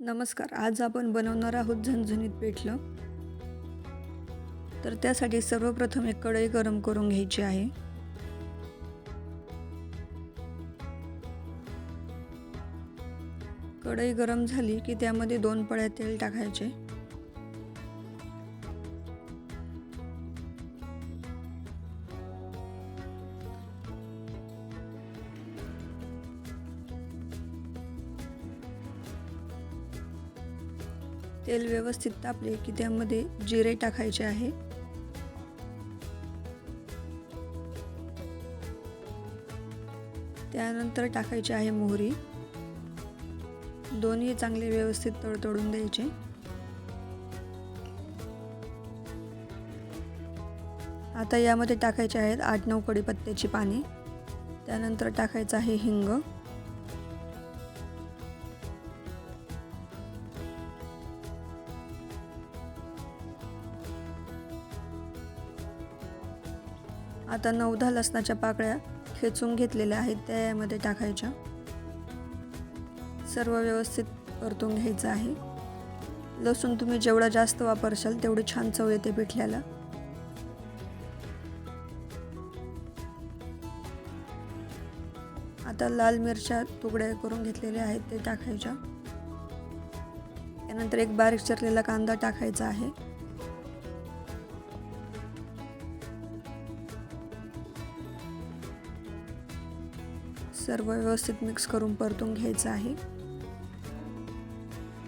नमस्कार आज आपण बनवणार आहोत झणझणीत पेठलं. तर त्यासाठी सर्वप्रथम एक कढई गरम करून घ्यायची आहे. कढई गरम झाली की त्यामध्ये दोन पळ्या तेल टाकायचे. तेल व्यवस्थित तापले की त्यामध्ये जिरे टाकायचे आहे. त्यानंतर टाकायचे आहे मोहरी. दोन्ही चांगले व्यवस्थित तडतडून द्यायचे. आता यामध्ये टाकायचे आहेत आठ नऊ कडीपत्त्याची पाने. त्यानंतर टाकायचं आहे हिंग. आता नऊ दहा लसणाच्या पाकळ्या खेचून घेतलेल्या आहेत त्या यामध्ये टाकायच्या. सर्व व्यवस्थित परतून घ्यायचं आहे. लसूण तुम्ही जेवढा जास्त वापरशाल तेवढी छान चव येते पिठल्याला. आता लाल मिरच्या तुकड्या करून घेतलेल्या आहेत ते टाकायच्या. त्यानंतर एक बारीक चिरलेला कांदा टाकायचा आहे. सर्व व्यवस्थित मिक्स करून परतून घ्यायचं आहे.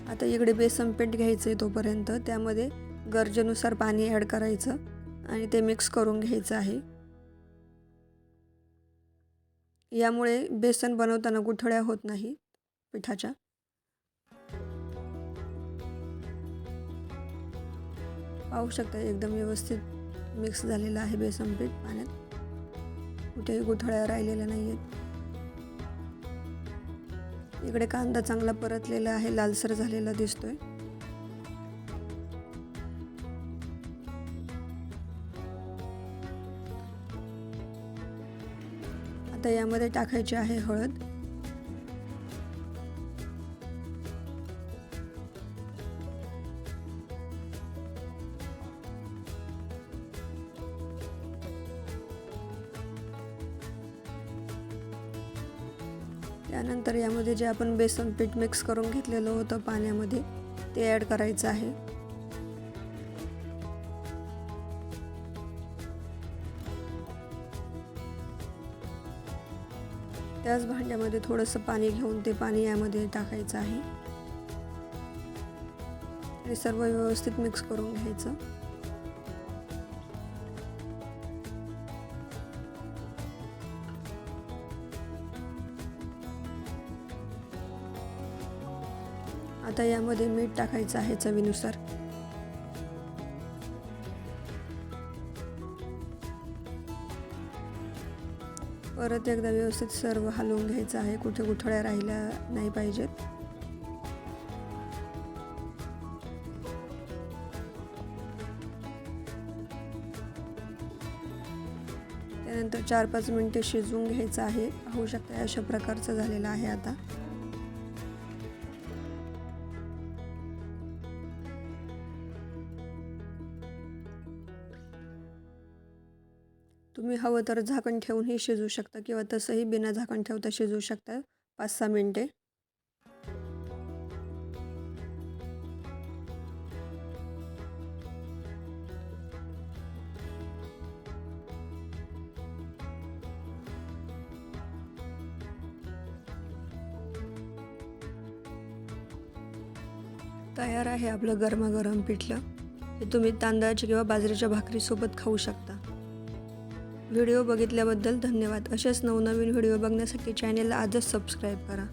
आता इकडे बेसन पीठ घ्यायचं आहे तोपर्यंत. त्यामध्ये गरजेनुसार पाणी ॲड करायचं आणि ते मिक्स करून घ्यायचं आहे. यामुळे बेसन बनवताना गुठळ्या होत नाही पिठाच्या. पाहू शकता एकदम व्यवस्थित मिक्स झालेलं आहे बेसन पीठ पाण्यात. कुठेही गुठळ्या राहिलेल्या नाही आहेत इकडे कांदा चांगला परतलेला आहे लालसर झालेला दिसतोय. आता यामध्ये टाकायची आहे हळद. त्यानंतर यामध्ये जे आपण बेसन पीठ मिक्स करून घेतलेलं होतं पाण्यामध्ये ते ॲड करायचं आहे. त्याच भांड्यामध्ये थोडंसं पाणी घेऊन ते पाणी यामध्ये टाकायचं आहे. आणि सर्व व्यवस्थित मिक्स करून घ्यायचं. आता यामध्ये मीठ टाकायचं आहे चवीनुसार. परत एकदा व्यवस्थित सर्व हलवून घ्यायचं आहे. कुठे गुठळ्या राहिल्या नाही पाहिजेत. त्यानंतर चार पाच मिनटे शिजवून घ्यायचं आहे. होऊ शकतं अशा प्रकारचं झालेलं आहे आता. तुम्ही हवं तर झाकण ठेवूनही शिजवू शकता किंवा तसंही बिना झाकण ठेवता शिजवू शकता. पाच सहा मिनटे. तयार आहे आपलं गरमागरम पिठलं. हे तुम्ही तांदळाच्या किंवा बाजरीच्या भाकरीसोबत खाऊ शकता. व्हिडिओ बघितल्याबद्दल धन्यवाद. असेच नवनवीन व्हिडिओ बघण्यासाठी चॅनेलला आजच सबस्क्राईब करा.